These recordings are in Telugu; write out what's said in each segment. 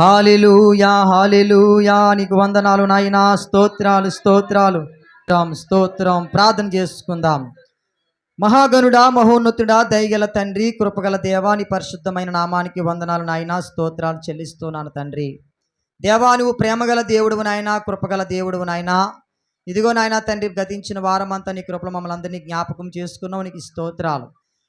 Hallelujah hallelujah. నీకు వందనాలు నాయనా. స్తోత్రాలు స్తోత్రాలు. స్తోత్రం, ప్రార్థన చేసుకుందాం. మహాగనుడా మహోన్నతుడా దయగల తండ్రి కృపగల దేవాని పరిశుద్ధమైన నామానికి వందనాలు నాయనా. స్తోత్రాలు చెల్లిస్తున్నాను తండ్రి. దేవా నువ్వు ప్రేమగల దేవుడు నాయనా కృపగల దేవుడు నాయనా. ఇదిగో నాయనా తండ్రి గతించిన వారమంతా నీ కృపలు మమ్మల్ని అందరినీ జ్ఞాపకం చేసుకున్నావు. నీకు స్తోత్రాలు.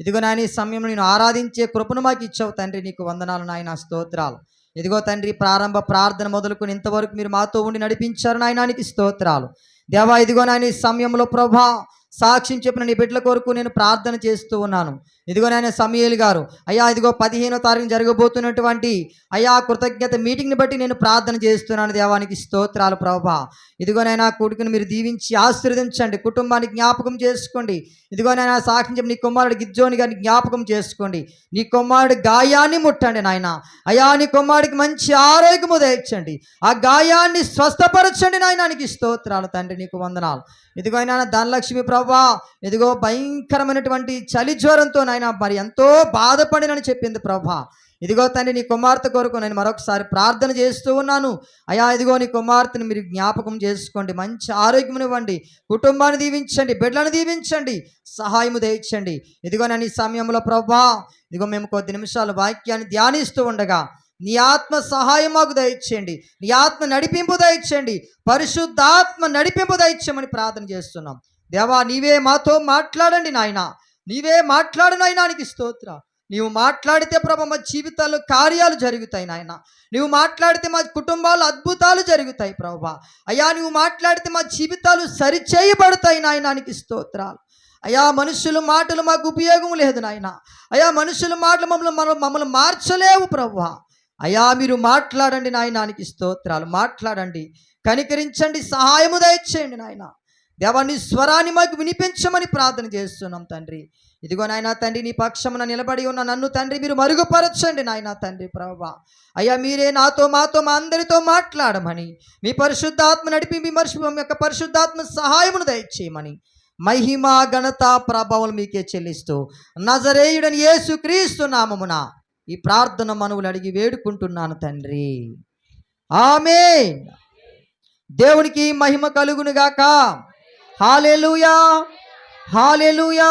ఇదిగో నాయన ఈ సమయంలో నేను ఆరాధించే కృపను మాకు ఇచ్చావు తండ్రి. నీకు వందనాలు నాయన స్తోత్రాలు. ఇదిగో తండ్రి ప్రారంభ ప్రార్థన మొదలుకుని ఇంతవరకు మీరు మాతో ఉండి నడిపించారు నాయనానికి స్తోత్రాలు. దేవా ఇదిగో నాయన ఈ సమయంలో ప్రభా సాక్ష్యం చెప్పిన నీ బిడ్డల కొరకు నేను ప్రార్థన చేస్తూ ఉన్నాను. ఇదిగో నాయన సమయలు గారు అయ్యా ఇదిగో పదిహేనో తారీఖు జరగబోతున్నటువంటి అయ్యా కృతజ్ఞత మీటింగ్ని బట్టి నేను ప్రార్థన చేస్తున్నాను దేవానికి స్తోత్రాలు ప్రభా ఇదిగోనైనా కొడుకుని మీరు దీవించి ఆశీర్వదించండి కుటుంబాన్ని జ్ఞాపకం చేసుకోండి. ఇదిగోనైనా సాక్షి నీ కుమారుడు గిజ్జోని గారిని జ్ఞాపకం చేసుకోండి. నీ కుమారుడు గాయాన్ని ముట్టండి నాయన. అయ్యా నీ కుమారుడికి మంచి ఆరోగ్యము దయచండి ఆ గాయాన్ని స్వస్థపరచండి నాయనానికి స్తోత్రాలు తండ్రి నీకు వందనాలు. ఇదిగో నాయన ధనలక్ష్మి ప్రభా ఇదిగో భయంకరమైనటువంటి చలి జ్వరంతో నాయన మరి ఎంతో బాధపడినని చెప్పింది ప్రభా. ఇదిగో తండ్రి నీ కుమార్తె కొరకు నేను మరొకసారి ప్రార్థన చేస్తూ ఉన్నాను. అయ్యా ఇదిగో నీ కుమార్తెను మీరు జ్ఞాపకం చేసుకోండి. మంచి ఆరోగ్యమునివ్వండి. కుటుంబాన్ని దీవించండి. బిడ్డలను దీవించండి. సహాయము దయచండి ఇదిగో నేను ఈ సమయంలో ప్రభా ఇదిగో మేము కొద్ది నిమిషాలు వాక్యాన్ని ధ్యానిస్తూ ఉండగా నీ ఆత్మ సహాయం మాకు దయచేయండి. నీ ఆత్మ నడిపింపు దయచేయండి. పరిశుద్ధాత్మ నడిపింపు దయచేయమని ప్రార్థన చేస్తున్నాం. దేవా నీవే మాతో మాట్లాడండి నాయన. నీవే మాట్లాడు నాయనానికి స్తోత్ర. నీవు మాట్లాడితే ప్రభ మా జీవితాల్లో కార్యాలు జరుగుతాయి నాయన. నువ్వు మాట్లాడితే మా కుటుంబాలు అద్భుతాలు జరుగుతాయి ప్రభా. అయ్యా నువ్వు మాట్లాడితే మా జీవితాలు సరిచేయబడతాయి నాయనానికి స్తోత్రాలు అయ్యా మనుషుల మాటలు మాకు ఉపయోగం లేదు నాయన. అయ్యా మనుషుల మాటలు మమ్మల్ని మనం మమ్మల్ని మార్చలేవు ప్రభా. అయ్యా మీరు మాట్లాడండి నాయనానికి స్తోత్రాలు. మాట్లాడండి. కనికరించండి సహాయము దయచేయండి నాయన. దేవాన్ని స్వరాన్ని మాకు వినిపించమని ప్రార్థన చేస్తున్నాం తండ్రి. ఇదిగో నాయన తండ్రి నీ పక్షమున నిలబడి ఉన్న నన్ను తండ్రి మీరు మరుగుపరచండి నాయన తండ్రి ప్రభా అయ్యా మీరే నాతో మాతో మా అందరితో మాట్లాడమని మీ పరిశుద్ధాత్మ నడిపి మీ మరుషు మీ యొక్క పరిశుద్ధాత్మ సహాయమును దయచేయమని మహిమ ఘనత ప్రభావం మీకే చెల్లిస్తూ నజరేయుడని యేసు క్రీస్తు నామమున ఈ ప్రార్థన మనవులు అడిగి వేడుకుంటున్నాను తండ్రి. ఆమె దేవునికి మహిమ కలుగును గాక హాలెలుయా! హాలెలుయా!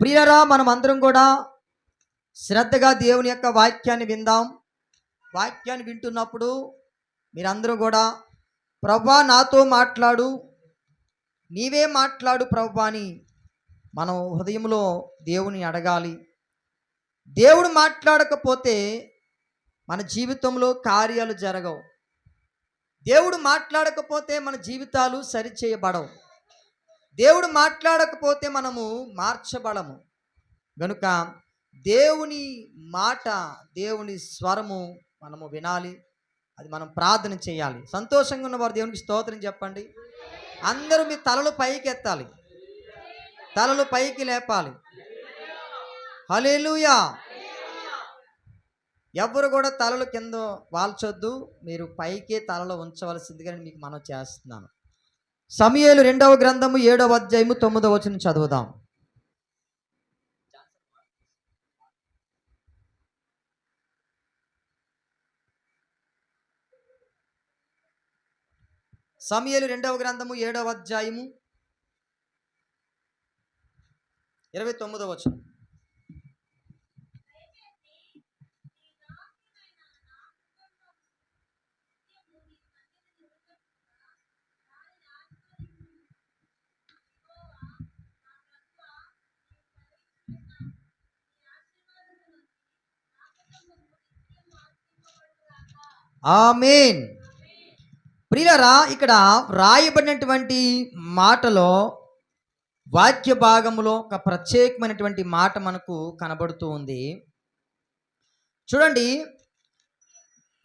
ప్రియరా మనం అందరం కూడా శ్రద్ధగా దేవుని యొక్క వాక్యాన్ని విందాం. వాక్యాన్ని వింటున్నప్పుడు మీరందరూ కూడా ప్రభా నాతో మాట్లాడు. నీవే మాట్లాడు ప్రభా అని మనం హృదయంలో దేవుని అడగాలి. దేవుడు మాట్లాడకపోతే మన జీవితంలో కార్యాలు జరగవు. దేవుడు మాట్లాడకపోతే మన జీవితాలు సరిచేయబడవు. దేవుడు మాట్లాడకపోతే మనము మార్చబడము. గనుక దేవుని మాట దేవుని స్వరము మనము వినాలి. అది మనం ప్రార్థన చేయాలి. సంతోషంగా ఉన్నవారు దేవునికి స్తోత్రం చెప్పండి. అందరూ మీ తలలు పైకి ఎత్తాలి. తలలు పైకి లేపాలి. హలేలుయా ఎవరు కూడా తలలు కింద వాల్చొద్దు. మీరు పైకే తలలో ఉంచవలసిందిగా మీకు మనం చేస్తున్నాను. సమయలు రెండవ గ్రంథము ఏడవ అధ్యాయము తొమ్మిదవ వచ్చిన చదువుదాం. సమయలు రెండవ గ్రంథము ఏడవ అధ్యాయము ఇరవై తొమ్మిదవ వచనం. ఆమెన్. ప్రియులరా ఇక్కడ రాయబడినటువంటి మాటలో వాక్య భాగంలో ఒక ప్రత్యేకమైనటువంటి మాట మనకు కనబడుతూ ఉంది. చూడండి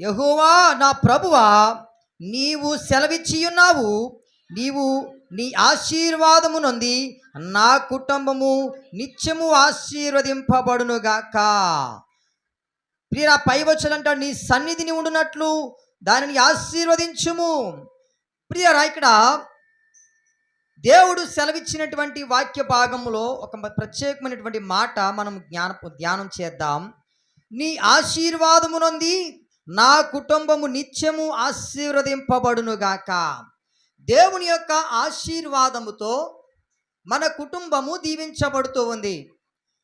యహోవా నా ప్రభువా నీవు సెలవిచ్చి ఉన్నావు నీవు నీ ఆశీర్వాదము నొంది నా కుటుంబము నిత్యము ఆశీర్వదింపబడునుగాక. ప్రియరా పై వచ్చలంటాడు నీ సన్నిధిని ఉండునట్లు దానిని ఆశీర్వదించుము. ప్రియరా ఇక్కడ దేవుడు సెలవిచ్చినటువంటి వాక్య భాగంలో ఒక ప్రత్యేకమైనటువంటి మాట మనం జ్ఞాన ధ్యానం చేద్దాం. నీ ఆశీర్వాదమునంది నా కుటుంబము నిత్యము ఆశీర్వదింపబడునుగాక. దేవుని యొక్క ఆశీర్వాదముతో మన కుటుంబము దీవించబడుతూ ఉంది.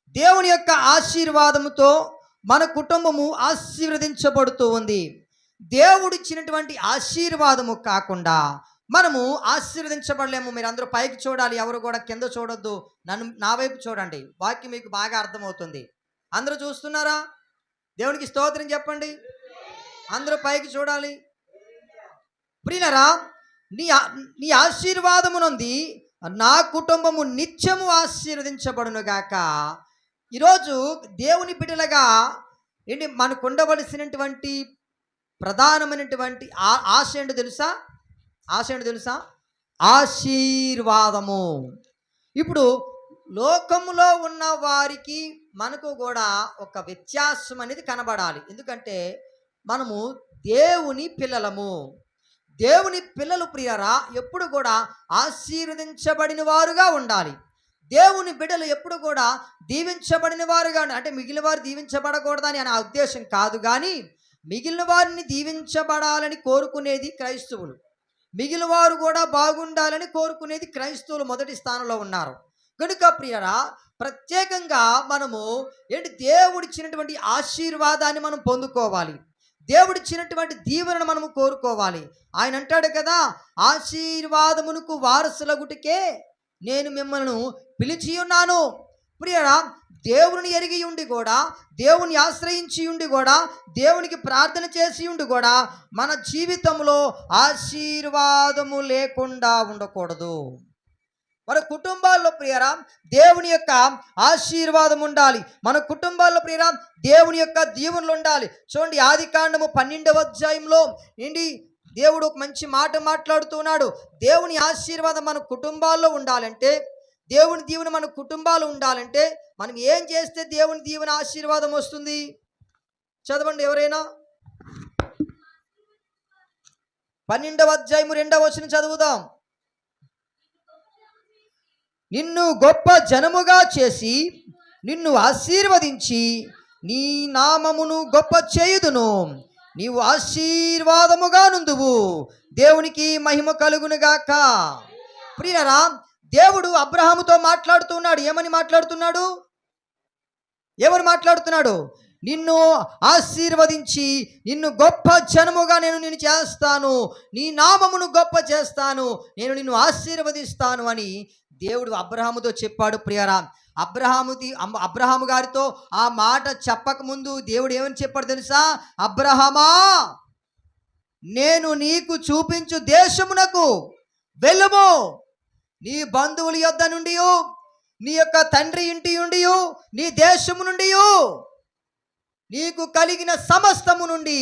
దేవుని యొక్క ఆశీర్వాదముతో మన కుటుంబము ఆశీర్వదించబడుతూ ఉంది. దేవుడిచ్చినటువంటి ఆశీర్వాదము కాకుండా మనము ఆశీర్వదించబడలేము. మీరు అందరూ పైకి చూడాలి ఎవరు కూడా కింద చూడొద్దు. నన్ను నా వైపు చూడండి. వాక్యం మీకు బాగా అర్థమవుతుంది. అందరూ చూస్తున్నారా? దేవునికి స్తోత్రం చెప్పండి. అందరూ పైకి చూడాలి. ప్రియులరా నీ నీ ఆశీర్వాదమునుంది నా కుటుంబము నిత్యము ఆశీర్వదించబడునుగాక. ఈరోజు దేవుని బిడ్డలుగా ఏంటి? మనకు ఉండవలసినటువంటి ప్రధానమైనటువంటి ఆ ఆశ ఏంటో తెలుసా? ఆశ ఏంటో తెలుసా? ఆశీర్వాదము. ఇప్పుడు లోకంలో ఉన్న వారికి మనకు కూడా ఒక వ్యత్యాసం అనేది కనబడాలి. ఎందుకంటే మనము దేవుని పిల్లలము. దేవుని పిల్లలు ప్రియరా ఎప్పుడు కూడా ఆశీర్వదించబడిన వారుగా ఉండాలి. దేవుని బిడ్డలు ఎప్పుడు కూడా దీవించబడిన వారుగా అంటే మిగిలిన వారు దీవించబడకూడదని అనే ఉద్దేశం కాదు కానీ మిగిలిన వారిని దీవించబడాలని కోరుకునేది క్రైస్తవులు. మిగిలిన వారు కూడా బాగుండాలని కోరుకునేది క్రైస్తవులు మొదటి స్థానంలో ఉన్నారు. కనుక ప్రియరా ప్రత్యేకంగా మనము ఏంటి దేవుడిచ్చినటువంటి ఆశీర్వాదాన్ని మనం పొందుకోవాలి. దేవుడిచ్చినటువంటి దీవెనను మనము కోరుకోవాలి. ఆయన అంటాడు కదా ఆశీర్వాదమునకు వారసులగుటికే నేను మిమ్మల్ని పిలిచి ఉన్నాను ప్రియరా దేవుని ఎరిగి ఉండి కూడా దేవుని ఆశ్రయించి ఉండి కూడా దేవునికి ప్రార్థన చేసి ఉండి కూడా మన జీవితంలో ఆశీర్వాదము లేకుండా ఉండకూడదు. మన కుటుంబాల్లో ప్రియరా దేవుని యొక్క ఆశీర్వాదం ఉండాలి. మన కుటుంబాల్లో ప్రియరా దేవుని యొక్క దీవులు ఉండాలి. చూడండి ఆది కాండము పన్నెండవ అధ్యాయంలో ఏంటి దేవుడు ఒక మంచి మాట మాట్లాడుతున్నాడు దేవుని ఆశీర్వాదం మన కుటుంబాల్లో ఉండాలంటే దేవుని దీవెన మన కుటుంబాలు ఉండాలంటే మనం ఏం చేస్తే దేవుని దీవెన ఆశీర్వాదం వస్తుంది? చదవండి ఎవరైనా. పన్నెండవ అధ్యాయము రెండవ వచ్చిన చదువుదాం. నిన్ను గొప్ప జనముగా చేసి నిన్ను ఆశీర్వదించి నీ నామమును గొప్ప చేయుదును. నీవు ఆశీర్వాదముగా నుందువు దేవునికి మహిమ కలుగునుగాక. ప్రియరా దేవుడు అబ్రహాముతో మాట్లాడుతున్నాడు. ఏమని మాట్లాడుతున్నాడు? ఏమని మాట్లాడుతున్నాడు? నిన్ను ఆశీర్వదించి నిన్ను గొప్ప జనముగా నేను నిన్ను చేస్తాను. నీ నామమును గొప్ప చేస్తాను. నేను నిన్ను ఆశీర్వదిస్తాను అని దేవుడు అబ్రహాముతో చెప్పాడు ప్రియరా. అబ్రహాముది అబ్రహాము గారితో ఆ మాట చెప్పక ముందు దేవుడు ఏమని చెప్పాడు తెలుసా? అబ్రహమా నేను నీకు చూపించు దేశమునకు వెళ్ళము. నీ బంధువుల యొద్ద నుండి నీ యొక్క తండ్రి ఇంటి నుండి నీ దేశము నుండి నీకు కలిగిన సమస్తము నుండి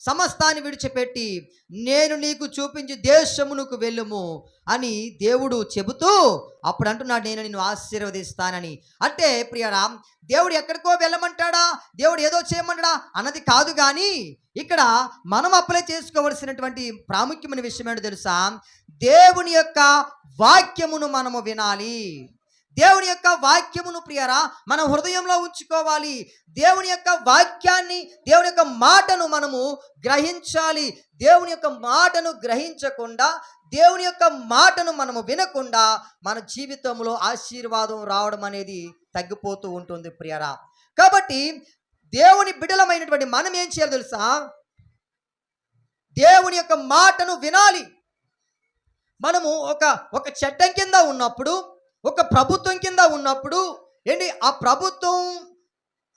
సమస్తాన్ని విడిచిపెట్టి నేను నీకు చూపించి దేశమునకు వెళ్ళుము అని దేవుడు చెబుతూ అప్పుడు అంటున్నాడు నేను నిన్ను ఆశీర్వదిస్తానని. అంటే ప్రియరా దేవుడు ఎక్కడికో వెళ్ళమంటాడా? దేవుడు ఏదో చేయమంటాడా? అన్నది కాదు కానీ ఇక్కడ మనం అప్లై చేసుకోవలసినటువంటి ప్రాముఖ్యమైన విషయం ఏంటో తెలుసా? దేవుని యొక్క వాక్యమును మనము వినాలి. దేవుని యొక్క వాక్యమును ప్రియరా మన హృదయంలో ఉంచుకోవాలి. దేవుని యొక్క వాక్యాన్ని దేవుని యొక్క మాటను మనము గ్రహించాలి. దేవుని యొక్క మాటను గ్రహించకుండా దేవుని యొక్క మాటను మనము వినకుండా మన జీవితంలో ఆశీర్వాదం రావడం అనేది తగ్గిపోతూ ఉంటుంది ప్రియరా. కాబట్టి దేవుని బిడలమైనటువంటి మనం ఏం చేయాలి తెలుసా? దేవుని యొక్క మాటను వినాలి. మనము ఒక ఒక చట్టం కింద ఉన్నప్పుడు ఒక ప్రభుత్వం కింద ఉన్నప్పుడు ఏంటి? ఆ ప్రభుత్వం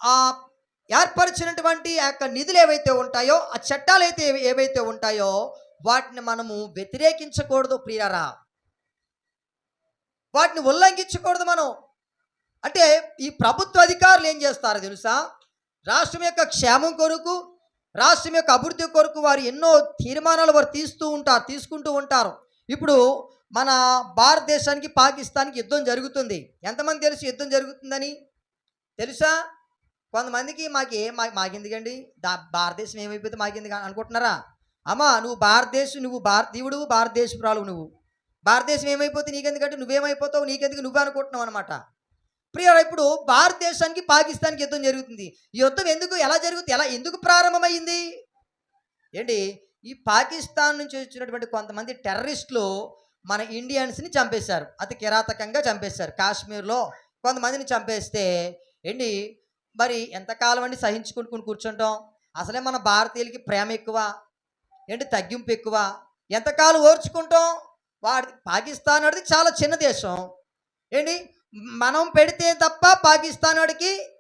ఆ ఏర్పరిచినటువంటి ఆ యొక్క నిధులు ఏవైతే ఉంటాయో ఆ చట్టాలు అయితే ఏవైతే ఉంటాయో వాటిని మనము వ్యతిరేకించకూడదు ప్రియరా. వాటిని ఉల్లంఘించకూడదు మనం. అంటే ఈ ప్రభుత్వ అధికారులు ఏం చేస్తారో తెలుసా? రాష్ట్రం యొక్క క్షేమం కొరకు రాష్ట్రం యొక్క అభివృద్ధి కొరకు వారు ఎన్నో తీర్మానాలు వారు తీస్తూ ఉంటారు తీసుకుంటూ ఉంటారు. ఇప్పుడు మన భారతదేశానికి పాకిస్తాన్కి యుద్ధం జరుగుతుంది. ఎంతమంది తెలుసు యుద్ధం జరుగుతుందని? తెలుసా? కొంతమందికి మాకు ఏ మాకెందుకండి? దా భారతదేశం ఏమైపోతే మాకెందుకు అనుకుంటున్నారా? అమ్మా నువ్వు భారతదేశం నువ్వు భారతీయుడు భారతదేశపురాలు నువ్వు. భారతదేశం ఏమైపోతే నీకెందుకంటే నువ్వేమైపోతావు నీకెందుకు నువ్వే అనుకుంటున్నావు అనమాట ప్రియ ఇప్పుడు భారతదేశానికి పాకిస్తాన్కి యుద్ధం జరుగుతుంది. ఈ యుద్ధం ఎందుకు ఎలా జరుగుతుంది ఎలా ఎందుకు ప్రారంభమైంది? ఏంటి? ఈ పాకిస్తాన్ నుంచి వచ్చినటువంటి కొంతమంది టెర్రరిస్టులు మన ఇండియన్స్ని చంపేశారు. అతి కిరాతకంగా చంపేశారు. కాశ్మీర్లో కొంతమందిని చంపేస్తే ఏంటి? మరి ఎంతకాలం అండి సహించుకుంటుకుని కూర్చుంటాం? అసలే మన భారతీయులకి ప్రేమ ఎక్కువ. ఏంటి? తగ్గింపు ఎక్కువ. ఎంతకాలం ఓర్చుకుంటాం? వాడి పాకిస్తాన్ వాడిది చాలా చిన్న దేశం. ఏంటి? మనం పెడితే తప్ప పాకిస్తాన్ వాడికి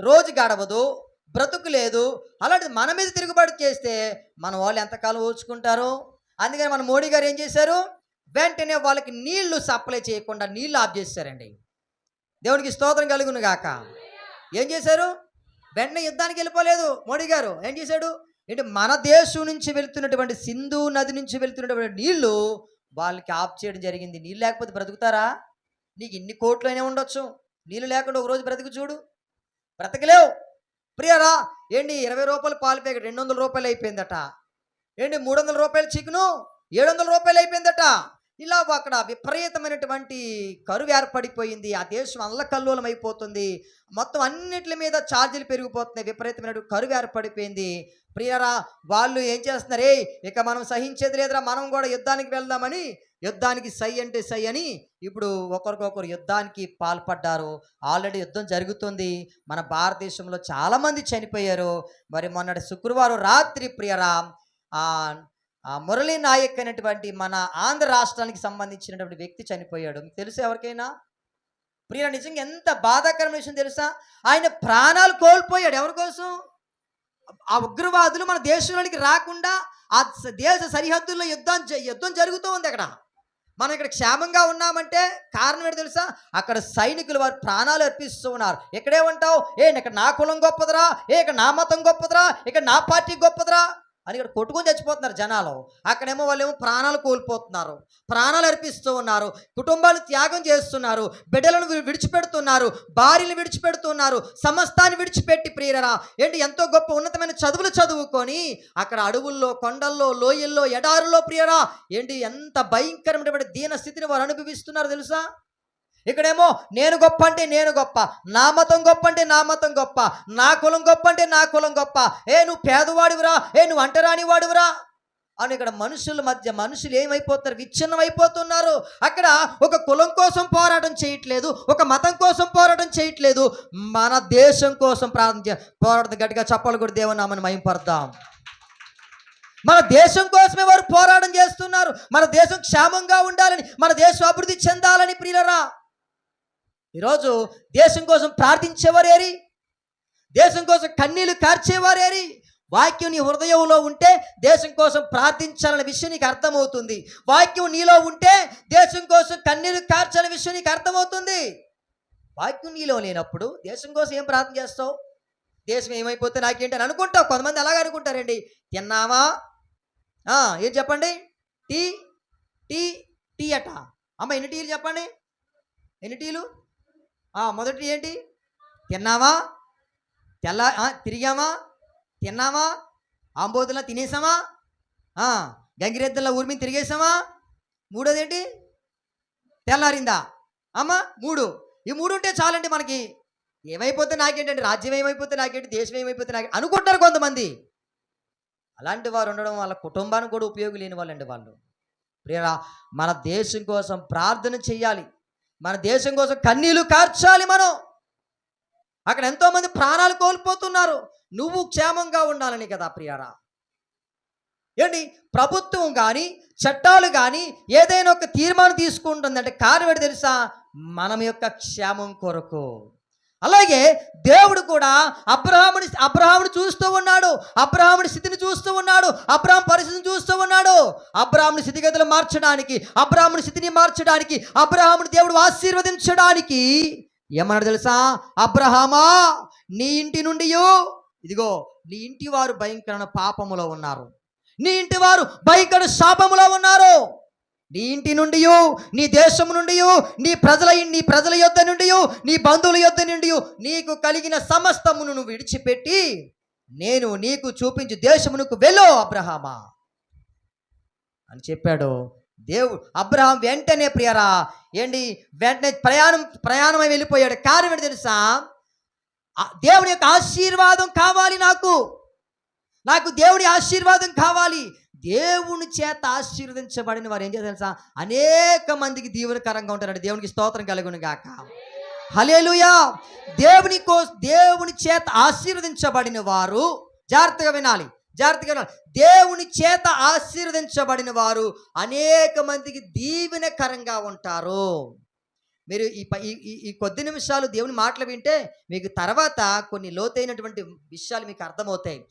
రోజు గడవదు. బ్రతుకు లేదు. అలాంటిది మన మీద తిరుగుబాటు చేస్తే మన వాళ్ళు ఎంతకాలం ఓచుకుంటారు? అందుకని మన మోడీ గారు ఏం చేశారు? వెంటనే వాళ్ళకి నీళ్ళు సప్లై చేయకుండా నీళ్ళు ఆఫ్ చేశారండి. దేవునికి స్తోత్రం కలుగును గాక. ఏం చేశారు? వెంటనే యుద్ధానికి వెళ్ళిపోలేదు మోడీ గారు. ఏం చేశాడు? ఏంటి? మన దేశం నుంచి వెళ్తున్నటువంటి సింధు నది నుంచి వెళ్తున్నటువంటి నీళ్ళు వాళ్ళకి ఆఫ్ చేయడం జరిగింది. నీళ్ళు లేకపోతే బ్రతుకుతారా? నీకు ఇన్ని కోట్లైనా ఉండొచ్చు. నీళ్ళు లేకుండా ఒక రోజు బ్రతుకు చూడు. బ్రతకలేవు. ప్రియరా ఏంటి ఇరవై రూపాయలు పాలు ప్యాకెట్ రెండు వందల రూపాయలు అయిపోయిందట? ఏంటి మూడు వందల రూపాయలు చికెను? ఏడు వందల రూపాయలు అయిపోయిందట? ఇలా అక్కడ విపరీతమైనటువంటి కరువు ఏర్పడిపోయింది. ఆ దేశం అల్లకల్లోలం అయిపోతుంది మొత్తం అన్నిటి మీద ఛార్జీలు పెరిగిపోతున్నాయి. విపరీతమైన కరువు ఏర్పడిపోయింది. ప్రియరా వాళ్ళు ఏం చేస్తున్నారే? ఇక మనం సహించేది లేదురా. మనం కూడా యుద్ధానికి వెళ్దామని యుద్ధానికి సై అంటే సై అని ఇప్పుడు ఒకరికొకరు యుద్ధానికి పాల్పడ్డారు. ఆల్రెడీ యుద్ధం జరుగుతుంది. మన భారతదేశంలో చాలామంది చనిపోయారు. మరి మొన్నటి శుక్రవారం రాత్రి ప్రియరా మురళీ నాయక్ అనేటువంటి మన ఆంధ్ర రాష్ట్రానికి సంబంధించినటువంటి వ్యక్తి చనిపోయాడు. మీకు తెలుసు ఎవరికైనా? ప్రియ నిజంగా ఎంత బాధాకరమైన విషయం తెలుసా? ఆయన ప్రాణాలు కోల్పోయాడు. ఎవరి కోసం? ఆ ఉగ్రవాదులు మన దేశంలోనికి రాకుండా ఆ దేశ సరిహద్దుల్లో యుద్ధం యుద్ధం జరుగుతూ ఉంది అక్కడ. మనం ఇక్కడ క్షేమంగా ఉన్నామంటే కారణం ఏంటి తెలుసా? అక్కడ సైనికులు వారి ప్రాణాలు అర్పిస్తూ ఉన్నారు. ఇక్కడే ఉంటావు ఏ ఇక్కడ నా కులం గొప్పదిరా? ఏ ఇక్కడ నా మతం గొప్పదిరా? ఇక్కడ నా పార్టీ గొప్పదిరా? అని ఇక్కడ కొట్టుకొని చచ్చిపోతున్నారు జనాలు. అక్కడేమో వాళ్ళేమో ప్రాణాలు కోల్పోతున్నారు. ప్రాణాలు అర్పిస్తూ ఉన్నారు. కుటుంబాలు త్యాగం చేస్తున్నారు. బిడ్డలను విడిచిపెడుతున్నారు. భార్యలు విడిచిపెడుతున్నారు. సమస్తాన్ని విడిచిపెట్టి ప్రియరా ఏంటి ఎంతో గొప్ప ఉన్నతమైన చదువులు చదువుకొని అక్కడ అడవుల్లో కొండల్లో లోయల్లో ఎడారుల్లో ప్రియరా ఏంటి ఎంత భయంకరమైనటువంటి దీన స్థితిని వారు అనుభవిస్తున్నారు తెలుసా? ఇక్కడేమో నేను గొప్ప అంటే నేను గొప్ప నా మతం గొప్ప అంటే నా మతం గొప్ప నా కులం గొప్ప అంటే నా కులం గొప్ప. ఏ నువ్వు పేదవాడివిరా? ఏ నువ్వు అంటరాని వాడివిరా అని ఇక్కడ మనుషుల మధ్య మనుషులు ఏమైపోతారు విచ్ఛిన్నం అయిపోతున్నారు అక్కడ ఒక కులం కోసం పోరాటం చేయట్లేదు ఒక మతం కోసం పోరాటం చేయట్లేదు. మన దేశం కోసం ప్రార్థన పోరాటం గట్టిగా చెప్పాలి కూడా దేవునామని మయంపడదాం మన దేశం కోసమే వారు పోరాటం చేస్తున్నారు. మన దేశం క్షేమంగా ఉండాలని మన దేశం అభివృద్ధి చెందాలని ప్రియులరా. ఈరోజు దేశం కోసం ప్రార్థించేవారేరి? దేశం కోసం కన్నీళ్ళు కార్చేవారేరి? వాక్యం నీ హృదయంలో ఉంటే దేశం కోసం ప్రార్థించాలనే విషయం నీకు అర్థమవుతుంది. వాక్యం నీలో ఉంటే దేశం కోసం కన్నీళ్ళు కార్చాలనే విషయం నీకు అర్థమవుతుంది. వాక్యం నీలో లేనప్పుడు దేశం కోసం ఏం ప్రార్థన చేస్తావు? దేశం ఏమైపోతే నాకేంటి అని అనుకుంటావు? కొంతమంది అలాగే అనుకుంటారండి. తిన్నావా? ఏం చెప్పండి? టీ? టీ? టీ అట. అమ్మ ఎన్ని టీలు చెప్పండి? ఎన్ని టీలు? మొదటి ఏంటి? తిన్నావా? తెల్ల తిరిగామా తిన్నామా ఆంబోతులా తినేసామా గంగిరెద్దుల ఊరి మీద తిరిగేసామా మూడోది ఏంటి తెల్లారిందా? అమ్మ మూడు. ఈ మూడు ఉంటే చాలండి మనకి. ఏమైపోతే నాకేంటండి? రాజ్యం ఏమైపోతే నాకేంటి? దేశం ఏమైపోతే నాకే అనుకుంటారు కొంతమంది. అలాంటి వారు ఉండడం వాళ్ళ కుటుంబానికి కూడా ఉపయోగం లేని వాళ్ళండి వాళ్ళు. ప్రియరా మన దేశం కోసం ప్రార్థన చేయాలి మన దేశం కోసం కన్నీళ్ళు కార్చాలి మనం. అక్కడ ఎంతోమంది ప్రాణాలు కోల్పోతున్నారు. నువ్వు క్షేమంగా ఉండాలని కదా ప్రియారా. ఏంటి? ప్రభుత్వం కానీ చట్టాలు కానీ ఏదైనా ఒక తీర్మానం తీసుకుంటుందంటే కారణం ఏంటి తెలుసా? మనం యొక్క క్షేమం కొరకు. అలాగే దేవుడు కూడా అబ్రహాముని అబ్రహాముని చూస్తూ ఉన్నాడు. అబ్రహాముని స్థితిని చూస్తూ ఉన్నాడు. అబ్రహాం పరిస్థితిని చూస్తూ ఉన్నాడు. అబ్రహాముని స్థితిగతులు మార్చడానికి అబ్రహాముని స్థితిని మార్చడానికి అబ్రహాముని దేవుడు ఆశీర్వదించడానికి ఏమన్నాడు తెలుసా? అబ్రహామా నీ ఇంటి నుండి ఇదిగో నీ ఇంటి వారు భయంకరమైన పాపములో ఉన్నారు. నీ ఇంటి వారు భయంకర శాపములో ఉన్నారు. నీ ఇంటి నుండి నీ దేశము నుండి నీ ప్రజల నీ ప్రజల యొద్ద నుండి నీ బంధువుల యొద్ద నుండి నీకు కలిగిన సమస్తమును నువ్వు విడిచిపెట్టి నేను నీకు చూపించు దేశమునకు వెళ్ళు అబ్రహామా. అని చెప్పాడు. దేవుడు అబ్రహాం వెంటనే ప్రియరా ఏంటి? వెంటనే ప్రయాణం ప్రయాణమై వెళ్ళిపోయాడు. కారణం ఏంటి తెలుసా? దేవుని యొక్క ఆశీర్వాదం కావాలి నాకు. నాకు దేవుడి ఆశీర్వాదం కావాలి. దేవుని చేత ఆశీర్వదించబడిన వారు ఏం చేస్తారు తెలుసా? అనేక మందికి దీవెనకరంగా ఉంటారండి. దేవునికి స్తోత్రం కలుగును గాక. హలేలుయా దేవుని కో దేవుని చేత ఆశీర్వదించబడిన వారు జాగ్రత్తగా వినాలి. జాగ్రత్తగా వినాలి. దేవుని చేత ఆశీర్వదించబడిన వారు అనేక మందికి దీవెనకరంగా ఉంటారు. మీరు ఈ ప- ఈ ఈ- ఈ కొద్ది నిమిషాలు దేవుని మాటలు వింటే మీకు తర్వాత కొన్ని లోతైనటువంటి విషయాలు మీకు అర్థమవుతాయి.